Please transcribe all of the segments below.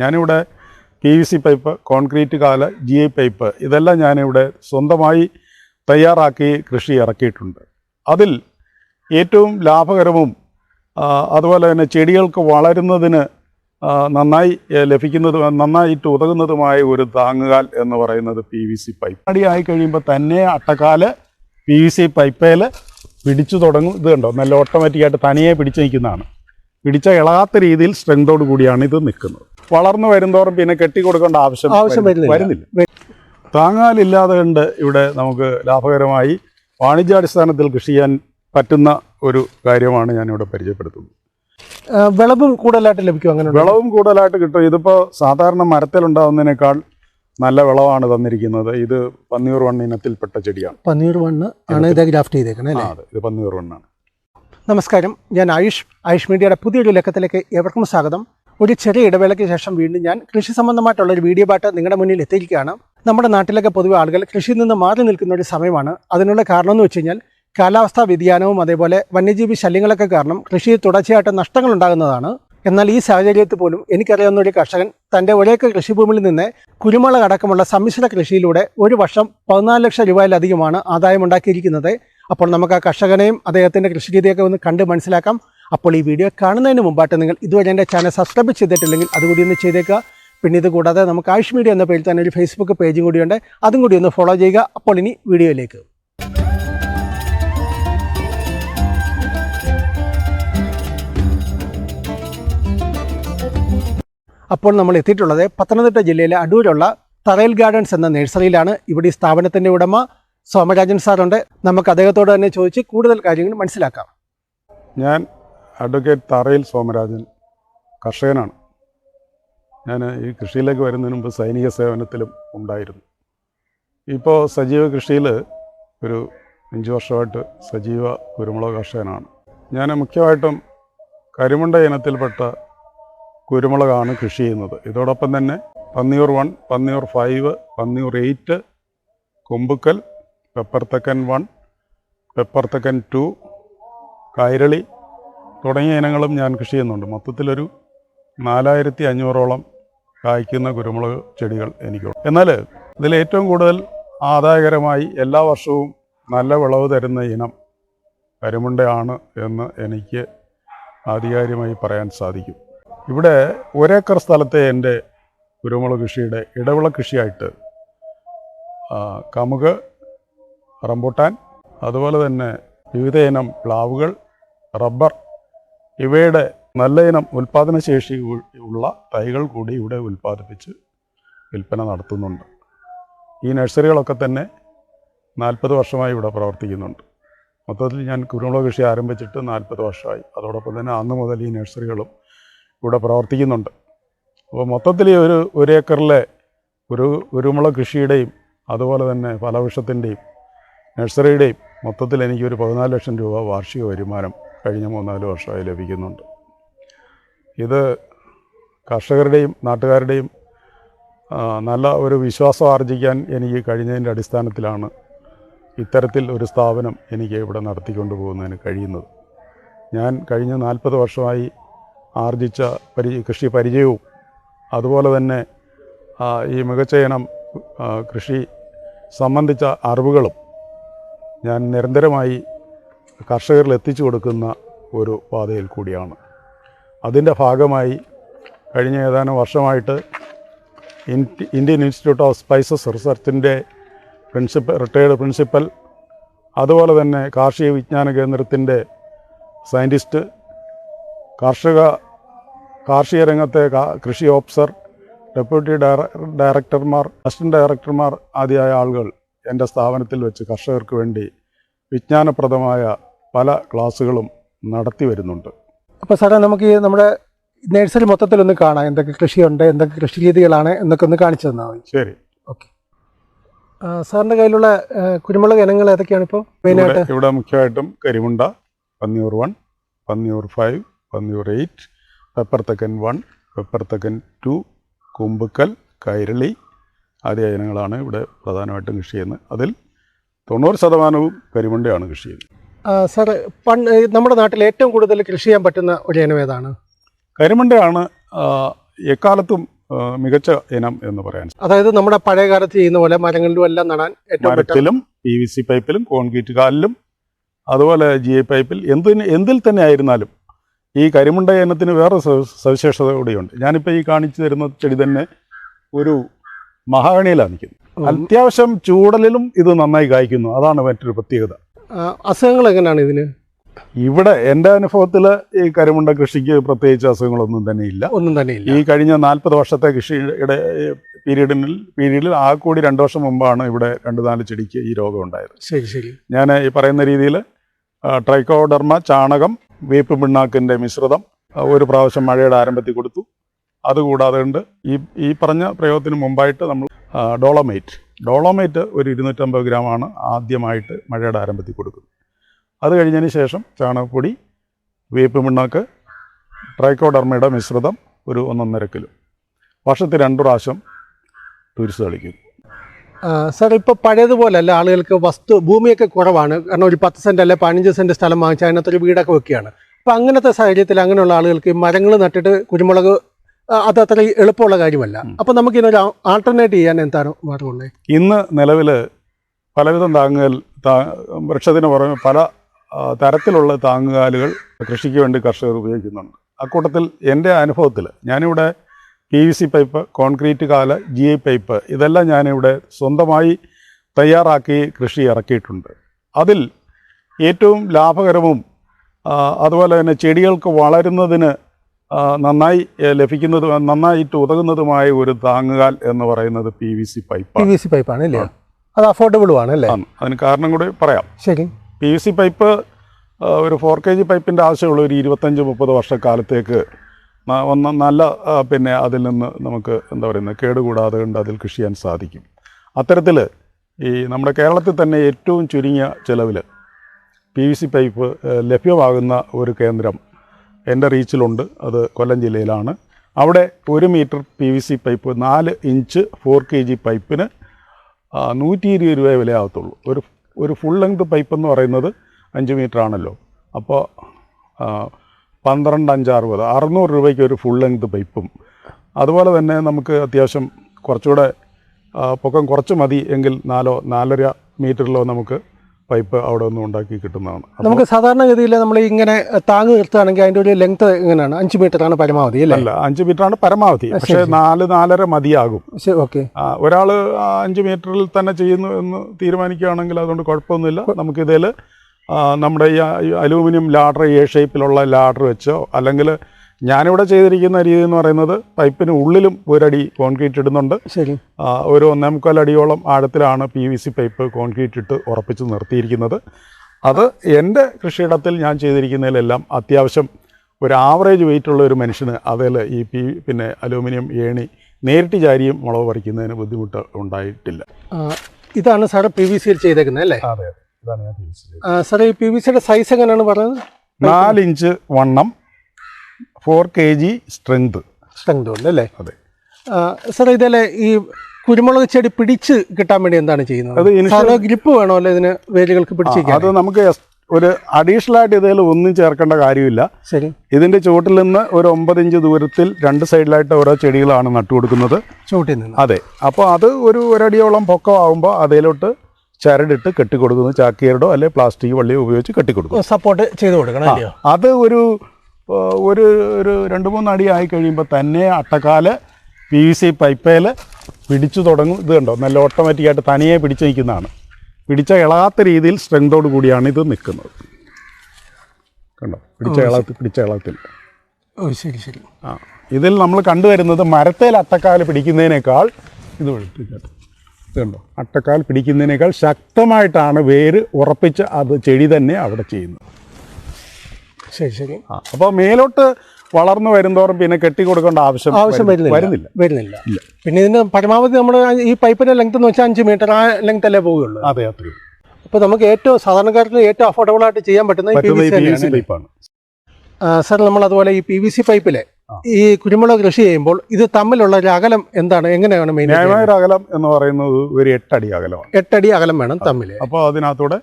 ഞാനിവിടെ P V C pipe concrete കാല G I pipe ഇതെല്ലാം ഞാനിവിടെ സ്വന്തമായി തയ്യാറാക്കി കൃഷി ഇറക്കിയിട്ടുണ്ട്. അതിൽ ഏറ്റവും ലാഭകരവും അതുപോലെ തന്നെ ചെടികൾക്ക് വളരുന്നതിന് നന്നായി ലഭിക്കുന്നതും നന്നായിട്ട് ഉതകുന്നതുമായ ഒരു താങ്ങുകാൽ എന്ന് പറയുന്നത് പി വി സി പൈപ്പ് അടിയായി കഴിയുമ്പോൾ തന്നെ അട്ടക്കാൽ പി വി സി പൈപ്പേൽ പിടിച്ചു തുടങ്ങും. ഇത് കണ്ടോ? നല്ല ഓട്ടോമാറ്റിക്കായിട്ട് തനിയെ പിടിച്ചു നിൽക്കുന്നതാണ്. പിടിച്ച ഇളകാത്ത രീതിയിൽ സ്ട്രെങ്തോടു കൂടിയാണ് ഇത് നിൽക്കുന്നത്. വളർന്നു വരുന്നതോറും പിന്നെ കെട്ടി കൊടുക്കേണ്ട ആവശ്യം ആവശ്യം വരുന്നില്ല. താങ്ങാലില്ലാതെ കണ്ട് ഇവിടെ നമുക്ക് ലാഭകരമായി വാണിജ്യാടിസ്ഥാനത്തിൽ കൃഷി ചെയ്യാൻ പറ്റുന്ന ഒരു കാര്യമാണ് ഞാനിവിടെ പരിചയപ്പെടുത്തുന്നത്. വിളവും കൂടുതലായിട്ട് ലഭിക്കും അങ്ങനെ വിളവും കൂടുതലായിട്ട് കിട്ടും. ഇതിപ്പോൾ സാധാരണ മരത്തിലുണ്ടാവുന്നതിനേക്കാൾ നല്ല വിളവാണ് തന്നിരിക്കുന്നത്. ഇത് പന്നിയൂർ വണ്ണ് ഇനത്തിൽപ്പെട്ട ചെടിയാണ്. പന്നീർ വണ്ണ് ആണ് ഇത് ഗ്രാഫ്റ്റ് ചെയ്തേക്കണേ അതെ. ഇത് പന്നിയൂർ വണ്ണാണ് നമസ്കാരം. ഞാൻ ആയുഷ് ആയുഷ് മീഡിയയുടെ പുതിയൊരു ലക്കത്തിലേക്ക് ഏവർക്കും സ്വാഗതം. ഒരു ചെറിയ ഇടവേളയ്ക്ക് ശേഷം വീണ്ടും ഞാൻ കൃഷി സംബന്ധമായിട്ടുള്ള ഒരു വീഡിയോ പാട്ട് നിങ്ങളുടെ മുന്നിൽ എത്തിയിരിക്കുകയാണ്. നമ്മുടെ നാട്ടിലൊക്കെ പൊതുവെ ആളുകൾ കൃഷിയിൽ നിന്ന് മാറി നിൽക്കുന്ന ഒരു സമയമാണ്. അതിനുള്ള കാരണം എന്ന് വെച്ച് കഴിഞ്ഞാൽ കാലാവസ്ഥാ വ്യതിയാനവും അതേപോലെ വന്യജീവി ശല്യങ്ങളൊക്കെ കാരണം കൃഷിയിൽ തുടർച്ചയായിട്ട് നഷ്ടങ്ങൾ ഉണ്ടാകുന്നതാണ്. എന്നാൽ ഈ സാഹചര്യത്തിൽ പോലും എനിക്കറിയാവുന്ന ഒരു കർഷകൻ തന്റെ ഒരേക്കർ കൃഷിഭൂമിയിൽ നിന്ന് കുരുമുളക് അടക്കമുള്ള സമ്മിശ്ര കൃഷിയിലൂടെ ഒരു വർഷം പതിനാല് ലക്ഷം രൂപയിലധികമാണ് ആദായം ഉണ്ടാക്കിയിരിക്കുന്നത്. അപ്പോൾ നമുക്ക് ആ കർഷകനെയും അദ്ദേഹത്തിന്റെ കൃഷിരീതിയൊക്കെ ഒന്ന് കണ്ട് മനസ്സിലാക്കാം. അപ്പോൾ ഈ വീഡിയോ കാണുന്നതിന് മുമ്പായിട്ട് നിങ്ങൾ ഇതുവരെ എന്റെ ചാനൽ സബ്സ്ക്രൈബ് ചെയ്തിട്ടില്ലെങ്കിൽ അതുകൂടി ഒന്ന് ചെയ്തേക്കുക. പിന്നെ ഇത് കൂടാതെ നമുക്ക് ആയുഷ് മീഡിയ എന്ന പേരിൽ തന്നെ ഒരു ഫേസ്ബുക്ക് പേജും കൂടിയുണ്ട്. അതും കൂടി ഒന്ന് ഫോളോ ചെയ്യുക. അപ്പോൾ ഇനി വീഡിയോയിലേക്ക്. അപ്പോൾ നമ്മൾ എത്തിയിട്ടുള്ളത് പത്തനംതിട്ട ജില്ലയിലെ അടൂരുള്ള തറയിൽ ഗാർഡൻസ് എന്ന നഴ്സറിയിലാണ്. ഇവിടെ ഈ സ്ഥാപനത്തിന്റെ ഉടമ സോമരാജൻ സാറുണ്ട്. നമുക്ക് അദ്ദേഹത്തോട് തന്നെ ചോദിച്ച് കൂടുതൽ കാര്യങ്ങൾ മനസ്സിലാക്കാം. ഞാൻ അഡ്വക്കേറ്റ് തറയിൽ സോമരാജൻ കർഷകനാണ്. ഞാൻ ഈ കൃഷിയിലേക്ക് വരുന്നതിന് മുമ്പ് സൈനിക സേവനത്തിലും ഉണ്ടായിരുന്നു. ഇപ്പോൾ സജീവ കൃഷിയിൽ ഒരു അഞ്ച് വർഷമായിട്ട് സജീവ കുരുമുളക് കർഷകനാണ്. ഞാൻ മുഖ്യമായിട്ടും കരിമുണ്ട ഇനത്തിൽപ്പെട്ട കുരുമുളകാണ് കൃഷി ചെയ്യുന്നത്. ഇതോടൊപ്പം തന്നെ Panniyur one Panniyur five Panniyur eight Kombukkal Pepperthekkan one Pepperthekkan two Kairali തുടങ്ങിയ ഇനങ്ങളും ഞാൻ കൃഷി ചെയ്യുന്നുണ്ട്. മൊത്തത്തിലൊരു നാലായിരത്തി അഞ്ഞൂറോളം കായ്ക്കുന്ന കുരുമുളക് ചെടികൾ എനിക്കുണ്ട്. എന്നാൽ ഇതിൽ ഏറ്റവും കൂടുതൽ ആദായകരമായി എല്ലാ വർഷവും നല്ല വിളവ് തരുന്ന ഇനം കരിമുണ്ടയാണ് എന്ന് എനിക്ക് ആധികാരികമായി പറയാൻ സാധിക്കും. ഇവിടെ ഒരേക്കർ സ്ഥലത്തെ എന്റെ കുരുമുളക് കൃഷിയുടെ ഇടവിള കൃഷിയായിട്ട് കമുക് റംബുട്ടാൻ അതുപോലെ തന്നെ വിവിധ ഇനം പ്ലാവുകൾ റബ്ബർ ഇവയുടെ നല്ല ഇനം ഉൽപ്പാദനശേഷി ഉള്ള തൈകൾ കൂടി ഇവിടെ ഉൽപ്പാദിപ്പിച്ച് വിൽപ്പന നടത്തുന്നുണ്ട്. ഈ നഴ്സറികളൊക്കെ തന്നെ നാൽപ്പത് വർഷമായി ഇവിടെ പ്രവർത്തിക്കുന്നുണ്ട്. മൊത്തത്തിൽ ഞാൻ കുരുമുളക് കൃഷി ആരംഭിച്ചിട്ട് നാൽപ്പത് വർഷമായി. അതോടൊപ്പം തന്നെ അന്ന് മുതൽ ഈ നഴ്സറികളും ഇവിടെ പ്രവർത്തിക്കുന്നുണ്ട്. അപ്പോൾ മൊത്തത്തിൽ ഒരു ഒരു ഏക്കറിലെ ഒരു കുരുമുളക് കൃഷിയുടെയും അതുപോലെ തന്നെ ഫലവൃക്ഷത്തിന്റെയും നഴ്സറിയുടെയും മൊത്തത്തിൽ എനിക്കൊരു പതിനാല് ലക്ഷം രൂപ വാർഷിക വരുമാനം കഴിഞ്ഞ മൂന്നാൽ വർഷമായി ലഭിക്കുന്നുണ്ട്. ഇത് കർഷകരുടെയും നാട്ടുകാരുടെയും നല്ല ഒരു വിശ്വാസം ആർജിക്കാൻ എനിക്ക് കഴിഞ്ഞതിന്റെ അടിസ്ഥാനത്തിലാണ് ഇത്തരത്തിൽ ഒരു സ്ഥാപനം എനിക്ക് ഇവിടെ നടത്തിക്കൊണ്ട് പോകുന്നതിന് കഴിയുന്നത്. ഞാൻ കഴിഞ്ഞ നാൽപ്പത് വർഷമായി ആർജിച്ച പരി കൃഷി പരിചയവും അതുപോലെ തന്നെ ഈ മികച്ച ഇനം കൃഷി സംബന്ധിച്ച അറിവുകളും ഞാൻ നിരന്തരമായി കർഷകരിൽ എത്തിച്ചു കൊടുക്കുന്ന ഒരു പാതയിൽ കൂടിയാണ്. അതിന്റെ ഭാഗമായി കഴിഞ്ഞ ഏതാനും വർഷമായിട്ട് ഇന്ത്യൻ ഇൻസ്റ്റിറ്റ്യൂട്ട് ഓഫ് സ്പൈസസ് റിസർച്ചിന്റെ പ്രിൻസിപ്പൽ റിട്ടയേർഡ് പ്രിൻസിപ്പൽ അതുപോലെ തന്നെ കാർഷിക വിജ്ഞാന കേന്ദ്രത്തിന്റെ സയന്റിസ്റ്റ് കാർഷിക കാർഷിക രംഗത്തെ കൃഷി ഓഫീസർ ഡെപ്യൂട്ടി ഡയറക്ടർമാർ അസിസ്റ്റന്റ് ഡയറക്ടർമാർ ആദിയായ ആളുകൾ എന്റെ സ്ഥാപനത്തിൽ വെച്ച് കർഷകർക്ക് വേണ്ടി വിജ്ഞാനപ്രദമായ പല ക്ലാസ്സുകളും നടത്തി വരുന്നുണ്ട്. അപ്പോൾ സാറേ നമുക്ക് ഈ നമ്മുടെ മൊത്തത്തിൽ ഒന്ന് കാണാം. എന്തൊക്കെ കൃഷിയുണ്ട് എന്തൊക്കെ കൃഷി രീതികളാണ് എന്നൊക്കെ ഒന്ന് കാണിച്ചു തന്നാൽ മതി. ശരി. ഓക്കെ. സാറിന്റെ കയ്യിലുള്ള കുരുമുളക് ഇനങ്ങൾ ഏതൊക്കെയാണ് ഇപ്പോൾ മെയിനായിട്ട്? ഇവിടെ ഇവിടെ മുഖ്യമായിട്ടും Karimunda Panniyur one Panniyur five Panniyur eight Pepperthekkan one Pepperthekkan two Kumbukkal Kairali ആദ്യ ഇനങ്ങളാണ് ഇവിടെ പ്രധാനമായിട്ടും കൃഷി ചെയ്യുന്നത്. അതിൽ തൊണ്ണൂറ് ശതമാനവും കരിമുണ്ടയാണ് കൃഷി ചെയ്യുന്നത്. സാർ പണ്ട് നമ്മുടെ നാട്ടിൽ ഏറ്റവും കൂടുതൽ കൃഷി ചെയ്യാൻ പറ്റുന്ന ഒരു ഇനം ഏതാണ്? കരിമണ്ടയാണ് എക്കാലത്തും മികച്ച ഇനം എന്ന് പറയാൻ അതായത് നമ്മുടെ പഴയ കാലത്ത് ചെയ്യുന്ന പോലെ മരങ്ങളിലും എല്ലാം നടാൻ ഏറ്റവും. മരത്തിലും പി വി സി പൈപ്പിലും കോൺക്രീറ്റ് കാലിലും അതുപോലെ ജി ഐ പൈപ്പിൽ എന്തിന് എന്തിൽ തന്നെ ആയിരുന്നാലും ഈ കരിമുണ്ട ഇനത്തിന് വേറെ സവി- സവിശേഷത കൂടിയുണ്ട്. ഞാനിപ്പോൾ ഈ കാണിച്ചു തരുന്ന ചെടി തന്നെ ഒരു മഹാഗണിയിലാണ് നിൽക്കുന്നത്. അത്യാവശ്യം ചൂടലിലും ഇത് നന്നായി കായ്ക്കുന്നു. അതാണ് മറ്റൊരു പ്രത്യേകത. അസുഖങ്ങൾ എങ്ങനെയാണ് ഇതിന്? ഇവിടെ എന്റെ അനുഭവത്തിൽ ഈ കരിമുണ്ട കൃഷിക്ക് പ്രത്യേകിച്ച് അസുഖങ്ങളൊന്നും തന്നെ ഇല്ല. ഒന്നും തന്നെ ഇല്ല. ഈ കഴിഞ്ഞ നാൽപ്പത് വർഷത്തെ കൃഷിയുടെ പീരീഡിനിൽ പീരീഡിൽ ആ കൂടി രണ്ട് വർഷം മുമ്പാണ് ഇവിടെ രണ്ട് നാല് ചെടിക്ക് ഈ രോഗം ഉണ്ടായത്. ശരി ശരി. ഞാൻ ഈ പറയുന്ന രീതിയിൽ ട്രൈക്കോഡർമ ചാണകം വേപ്പ് പിണ്ണാക്കിന്റെ മിശ്രിതം ഒരു പ്രാവശ്യം മഴയുടെ ആരംഭത്തിൽ കൊടുത്തു. അതുകൂടാതെ ഉണ്ട് ഈ ഈ പറഞ്ഞ പ്രയോഗത്തിന് മുമ്പായിട്ട് നമ്മൾ ഡോളമൈറ്റ് ഡോളമൈറ്റ് ഒരു ഇരുന്നൂറ്റമ്പത് ഗ്രാമാണ് ആദ്യമായിട്ട് മഴയുടെ ആരംഭത്തിൽ കൊടുക്കുന്നത്. അത് കഴിഞ്ഞതിന് ശേഷം ചാണകപ്പൊടി വേപ്പ് പിണ്ണാക്ക് ട്രൈക്കോഡർമയുടെ മിശ്രിതം ഒരു ഒന്നൊന്നര കിലോ. വർഷത്തിൽ രണ്ടു പ്രാവശ്യം ടൂറിസ്റ്റ് കളിക്കും സാർ ഇപ്പോൾ പഴയതുപോലല്ല ആളുകൾക്ക് വസ്തു ഭൂമിയൊക്കെ കുറവാണ്. കാരണം ഒരു പത്ത് സെന്റ് അല്ലെ പതിനഞ്ച് സെന്റ് സ്ഥലം വാങ്ങിച്ച് അതിനകത്തൊരു വീടൊക്കെ വെക്കുകയാണ്. അപ്പോൾ അങ്ങനത്തെ സാഹചര്യത്തിൽ അങ്ങനെയുള്ള ആളുകൾക്ക് മരങ്ങൾ നട്ടിട്ട് കുരുമുളക് അത് അത്ര എളുപ്പമുള്ള കാര്യമല്ല. അപ്പം നമുക്ക് ഇതിനൊരു ആൾട്ടർനേറ്റ് ചെയ്യാൻ എന്താണ് മാർഗമുള്ളത് ഇന്ന് നിലവിൽ പലവിധം താങ്ങുകൽ വൃക്ഷത്തിന് പുറമെ പല തരത്തിലുള്ള താങ്ങുകാലുകൾ കൃഷിക്ക് വേണ്ടി കർഷകർ ഉപയോഗിക്കുന്നുണ്ട്. അക്കൂട്ടത്തിൽ എന്റെ അനുഭവത്തിൽ ഞാനിവിടെ P V C pipe concrete കാല ജി ഐ പൈപ്പ് ഇതെല്ലാം ഞാനിവിടെ സ്വന്തമായി തയ്യാറാക്കി കൃഷി ഇറക്കിയിട്ടുണ്ട്. അതിൽ ഏറ്റവും ലാഭകരവും അതുപോലെ തന്നെ ചെടികൾക്ക് വളരുന്നതിന് നന്നായി ലഭിക്കുന്നത് നന്നായിട്ട് ഉതകുന്നതുമായ ഒരു താങ്ങുകാൽ എന്ന് പറയുന്നത് P V C pipe P V C പൈപ്പാണ് അല്ലേ? അത് അഫോർഡബിളും ആണ് അല്ലേ? അതിന് കാരണം കൂടി പറയാം. ശരി. പി വി സി പൈപ്പ് ഒരു ഫോർ കെ ജി പൈപ്പിന്റെ ആവശ്യമുള്ള ഒരു ഇരുപത്തഞ്ച് മുപ്പത് വർഷക്കാലത്തേക്ക് ഒന്ന് നല്ല പിന്നെ അതിൽ നിന്ന് നമുക്ക് എന്താ പറയുന്നത് കേടുകൂടാതെ കൊണ്ട് അതിൽ കൃഷി ചെയ്യാൻ സാധിക്കും. അത്തരത്തിൽ ഈ നമ്മുടെ കേരളത്തിൽ തന്നെ ഏറ്റവും ചുരുങ്ങിയ ചിലവിൽ പി വി സി പൈപ്പ് ലഭ്യമാകുന്ന ഒരു കേന്ദ്രം എന്റെ റീച്ചിലുണ്ട്. അത് കൊല്ലം ജില്ലയിലാണ്. അവിടെ ഒരു metre P V C pipe നാല് ഇഞ്ച് ഫോർ കെ ജി പൈപ്പിന് നൂറ്റി ഇരുപത് രൂപ വിലയാകത്തുള്ളൂ. ഒരു ഒരു ഫുൾ ലെങ്ത് പൈപ്പ് എന്ന് പറയുന്നത് അഞ്ച് മീറ്റർ ആണല്ലോ. അപ്പോൾ പന്ത്രണ്ട് അഞ്ച് അറുപത് അറുന്നൂറ് രൂപയ്ക്ക് ഒരു ഫുൾ ലെങ്ത് പൈപ്പും അതുപോലെ തന്നെ നമുക്ക് അത്യാവശ്യം കുറച്ചുകൂടെ പൊക്കം കുറച്ച് മതി എങ്കിൽ നാലോ നാലര മീറ്ററിലോ നമുക്ക് പൈപ്പ് അവിടെ നിന്ന് ഉണ്ടാക്കി കിട്ടുന്നതാണ്. നമുക്ക് സാധാരണഗതിയിൽ നമ്മൾ ഇങ്ങനെ താങ്ങ് നിർത്തുകയാണെങ്കിൽ അതിന്റെ ഒരു ലെങ്ത് എങ്ങനെയാണ് അഞ്ച് മീറ്റർ ആണ് പരമാവധി അല്ലേ? അല്ല അഞ്ച് ആണ് പരമാവധി. പക്ഷേ. നാല് നാലര മതിയാകും. ഓക്കെ. ഒരാൾ അഞ്ച് മീറ്ററിൽ തന്നെ ചെയ്യുന്നു എന്ന് തീരുമാനിക്കുകയാണെങ്കിൽ അതുകൊണ്ട് കുഴപ്പമൊന്നുമില്ല. നമുക്കിതിൽ നമ്മുടെ ഈ ഈ അലൂമിനിയം ലാഡർ എ ഷേപ്പിലുള്ള ലാഡർ വെച്ചോ അല്ലെങ്കിൽ ഞാനിവിടെ ചെയ്തിരിക്കുന്ന രീതി എന്ന് പറയുന്നത് പൈപ്പിന് ഉള്ളിലും ഒരടി കോൺക്രീറ്റ് ഇടുന്നുണ്ട്. ശരി. ഒരു ഒന്നേ മുക്കാൽ അടിയോളം ആഴത്തിലാണ് P V C pipe concrete ഇട്ട് ഉറപ്പിച്ച് നിർത്തിയിരിക്കുന്നത്. അത് എന്റെ കൃഷിയിടത്തിൽ ഞാൻ ചെയ്തിരിക്കുന്നതിലെല്ലാം അത്യാവശ്യം ഒരു ആവറേജ് വെയിറ്റ് ഉള്ള ഒരു മനുഷ്യന് അതിൽ ഈ പി പിന്നെ അലൂമിനിയം ഏണി നേരിട്ട് ചാരിയും മുളക് പറിക്കുന്നതിന് ബുദ്ധിമുട്ട് ഉണ്ടായിട്ടില്ല. ഇതാണ് സാറ് പി വി സിയിൽ ചെയ്തേക്കുന്നത് അല്ലേ? അതെ അതെ. ഇതാണ് ഞാൻ പി വി സി സാറേ ഈ പി വി സിയുടെ സൈസ് എങ്ങനെയാണ് പറയുന്നത് നാലിഞ്ച് വണ്ണം. Four K G strength strength ഉണ്ട് അല്ലേ? അതെ. സാർ ഇതല്ലേ ഈ കുരുമുളക് ചെടി പിടിച്ച് കിട്ടാൻ വേണ്ടി എന്താണ് ചെയ്യുന്നത്? അത് ഗ്രിപ്പ് വേണമല്ലോ ഇതിന് വേരുകൾക്ക് പിടിച്ച് അത് നമുക്ക് ഒരു അഡീഷണൽ ആയിട്ട് ഇതിൽ ഒന്നും ചേർക്കേണ്ട കാര്യമില്ല. ശരി. ഇതിന്റെ ചുവട്ടിൽ നിന്ന് ഒരു ഒമ്പത് ഇഞ്ച് ദൂരത്തിൽ രണ്ട് സൈഡിലായിട്ട് ഓരോ ചെടികളാണ് നട്ടുകൊടുക്കുന്നത് ചുവട്ടിൽ നിന്ന്. അതെ. അപ്പോൾ അത് ഒരു ഒരടിയോളം പൊക്കമാകുമ്പോൾ അതിലോട്ട് ചരടിട്ട് കെട്ടിക്കൊടുക്കുന്നു. ചാക്കിയരടോ അല്ലെ പ്ലാസ്റ്റിക് വള്ളിയോ ഉപയോഗിച്ച് കെട്ടിക്കൊടുക്കും സപ്പോർട്ട് ചെയ്ത് കൊടുക്കണം അത് ഒരു ഒരു ഒരു രണ്ട് മൂന്ന് അടി ആയി കഴിയുമ്പോൾ തന്നെ അട്ടക്കാൽ പി വി സി പൈപ്പേൽ പിടിച്ചു തുടങ്ങും. ഇത് കണ്ടോ? നല്ല ഓട്ടോമാറ്റിക്കായിട്ട് തനിയെ പിടിച്ച് നിൽക്കുന്നതാണ്. പിടിച്ച ഇളകാത്ത രീതിയിൽ സ്ട്രെങ്തോട് കൂടിയാണ് ഇത് നിൽക്കുന്നത്. കണ്ടോ? പിടിച്ച ഇളത്ത് പിടിച്ച ഇളകത്തിൽ. ഓ ശരി ശരി. ആ ഇതിൽ നമ്മൾ കണ്ടുവരുന്നത് മരത്തേൽ അട്ടക്കാൽ പിടിക്കുന്നതിനേക്കാൾ ഇത് വെളുപ്പിക്കട്ടെ ഇത് കണ്ടോ? അട്ടക്കാൽ പിടിക്കുന്നതിനേക്കാൾ ശക്തമായിട്ടാണ് വേര് ഉറപ്പിച്ച് അത് ചെടി തന്നെ അവിടെ ചെയ്യുന്നത്. ശരി ശരി. ആ അപ്പോൾ മേലോട്ട് വളർന്നു വരുന്നോറും പിന്നെ കെട്ടി കൊടുക്കേണ്ട ആവശ്യം ആവശ്യം വരുന്നില്ല. വരുന്നില്ല. വരുന്നില്ല. പിന്നെ ഇതിന് പരമാവധി നമ്മൾ ഈ പൈപ്പിന്റെ ലെങ്ത് എന്ന് വെച്ചാൽ അഞ്ച് മീറ്റർ ആ ലെങ്ത് അല്ലേ പോവുകയുള്ളൂ? അതെ അത്രയും അപ്പോൾ നമുക്ക് ഏറ്റവും സാധാരണക്കാർക്ക് ഏറ്റവും അഫോർഡബിൾ ആയിട്ട് ചെയ്യാൻ പറ്റുന്ന പൈപ്പാണ് സാർ നമ്മൾ അതുപോലെ ഈ പി വി സി പൈപ്പിലെ. ഈ കുരുമുളക് കൃഷി ചെയ്യുമ്പോൾ ഇത് തമ്മിലുള്ള ഒരു അകലം എന്താണ്? എങ്ങനെയാണ് മെയിൻ ന്യായമായ അകലം എന്ന് പറയുന്നത് ഒരു എട്ടടി അകലമാണ്. എട്ടടി അകലം വേണം തമ്മിൽ അപ്പോൾ അതിനകത്തൂടെ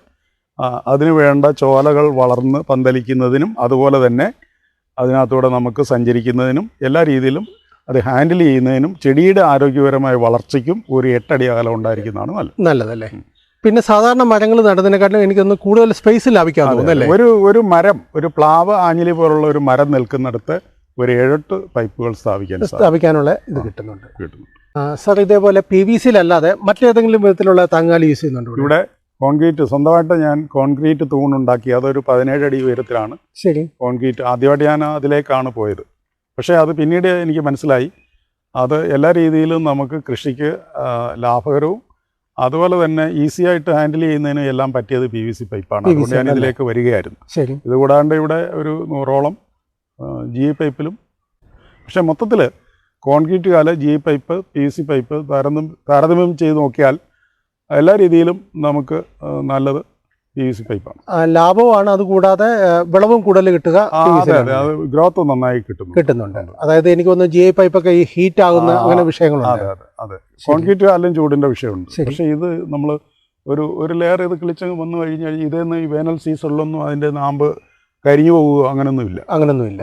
അതിന് വേണ്ട ചോലകൾ വളർന്ന് പന്തലിക്കുന്നതിനും അതുപോലെ തന്നെ അതിനകത്തൂടെ നമുക്ക് സഞ്ചരിക്കുന്നതിനും എല്ലാ രീതിയിലും അത് ഹാൻഡിൽ ചെയ്യുന്നതിനും ചെടിയുടെ ആരോഗ്യപരമായ വളർച്ചയ്ക്കും ഒരു എട്ടടി അകലം ഉണ്ടായിരിക്കുന്നതാണ് നല്ലത്. നല്ലതല്ലേ? പിന്നെ സാധാരണ മരങ്ങൾ നടുന്നതിനെക്കാട്ടിലും എനിക്കൊന്ന് കൂടുതൽ സ്പേസ് ലാഭിക്കാൻ തോന്നുന്നല്ലേ ഒരു ഒരു മരം ഒരു പ്ലാവ് ആഞ്ഞിലി പോലുള്ള ഒരു മരം നിൽക്കുന്നിടത്ത് ഒരു ഏഴെട്ട് പൈപ്പുകൾ സ്ഥാപിക്കാൻ സ്ഥാപിക്കാനുള്ള ഇത് കിട്ടുന്നുണ്ട്. കിട്ടുന്നു സാർ ഇതേപോലെ പി വി സിയിലല്ലാതെ മറ്റേതെങ്കിലും വിധത്തിലുള്ള താങ്ങാലി യൂസ് ചെയ്യുന്നുണ്ടോ ഇവിടെ? കോൺക്രീറ്റ് സ്വന്തമായിട്ട് ഞാൻ കോൺക്രീറ്റ് തൂണുണ്ടാക്കി. അതൊരു പതിനേഴ് അടി ഉയരത്തിലാണ്. ശരി. കോൺക്രീറ്റ് ആദ്യമായിട്ട് ഞാൻ അതിലേക്കാണ് പോയത്. പക്ഷേ അത് പിന്നീട് എനിക്ക് മനസ്സിലായി. അത് എല്ലാ രീതിയിലും നമുക്ക് കൃഷിക്ക് ലാഭകരവും അതുപോലെ തന്നെ ഈസി ആയിട്ട് ഹാൻഡിൽ ചെയ്യുന്നതിന് എല്ലാം പറ്റിയത് പി വി സി പൈപ്പാണ്. അതുകൊണ്ട് ഞാൻ ഇതിലേക്ക് വരികയായിരുന്നു. ശരി. ഇതുകൂടാണ്ട് ഇവിടെ ഒരു നൂറോളം ജി പൈപ്പിലും. പക്ഷേ മൊത്തത്തിൽ കോൺക്രീറ്റ് കാല G pipe P C pipe താരതമ്യം താരതമ്യം ചെയ്ത് നോക്കിയാൽ എല്ലാ രീതിയിലും നമുക്ക് നല്ലത് പി സി പൈപ്പാണ് ലാഭമാണ് അതുകൂടാതെ കൂടാതെ വിളവും കൂടുതൽ കിട്ടുക ഗ്രോത്ത് നന്നായി കിട്ടും കിട്ടുന്നുണ്ട്. അതായത് എനിക്ക് തോന്നുന്നു ജി ഐ പൈപ്പൊക്കെ ഈ ഹീറ്റ് ആകുന്ന അങ്ങനെ വിഷയങ്ങളുണ്ട്. അതെ അതെ അതെ. കോൺക്രീറ്റ് അല്ലെങ്കിൽ ചൂടിന്റെ വിഷയമുണ്ട്. പക്ഷേ ഇത് നമ്മൾ ഒരു ഒരു ലെയർ ഇത് കിളിച്ചങ്ങ് വന്നു കഴിഞ്ഞ് കഴിഞ്ഞാൽ ഇതേന്ന് ഈ വേനൽ സീസണിലൊന്നും അതിന്റെ നാമ്പ് കരിഞ്ഞു പോവുകയോ അങ്ങനൊന്നുമില്ല. അങ്ങനൊന്നുമില്ല.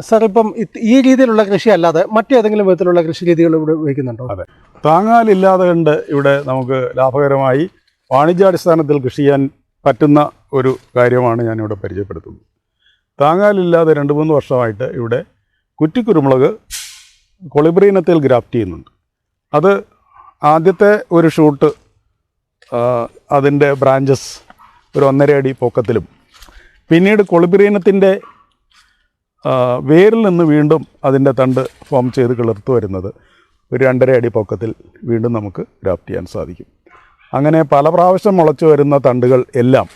സാർ ഇപ്പം ഈ രീതിയിലുള്ള കൃഷി അല്ലാതെ മറ്റേതെങ്കിലും വിധത്തിലുള്ള കൃഷി രീതികൾ ഇവിടെ ഉപയോഗിക്കുന്നുണ്ടോ? അതെ. താങ്ങാലില്ലാതെ കണ്ട് ഇവിടെ നമുക്ക് ലാഭകരമായി വാണിജ്യാടിസ്ഥാനത്തിൽ കൃഷി ചെയ്യാൻ പറ്റുന്ന ഒരു കാര്യമാണ് ഞാനിവിടെ പരിചയപ്പെടുത്തുന്നത്. താങ്ങാലില്ലാതെ രണ്ട് മൂന്ന് വർഷമായിട്ട് ഇവിടെ കുറ്റിക്കുരുമുളക് കൊളിബ്രീനത്തിൽ ഗ്രാഫ്റ്റ് ചെയ്യുന്നുണ്ട്. അത് ആദ്യത്തെ ഒരു ഷൂട്ട് അതിന്റെ ബ്രാഞ്ചസ് ഒരു ഒന്നര അടി പൊക്കത്തിലും പിന്നീട് കൊളിബ്രീനത്തിന്റെ വേരിൽ നിന്ന് വീണ്ടും അതിന്റെ തണ്ട് ഫോം ചെയ്ത് കിളിർത്ത് വരുന്നത് ഒരു രണ്ടര അടി പൊക്കത്തിൽ വീണ്ടും നമുക്ക് ഗ്രാഫ്റ്റ് ചെയ്യാൻ സാധിക്കും. അങ്ങനെ പല പ്രാവശ്യം മുളച്ചു വരുന്ന തണ്ടുകൾ എല്ലാം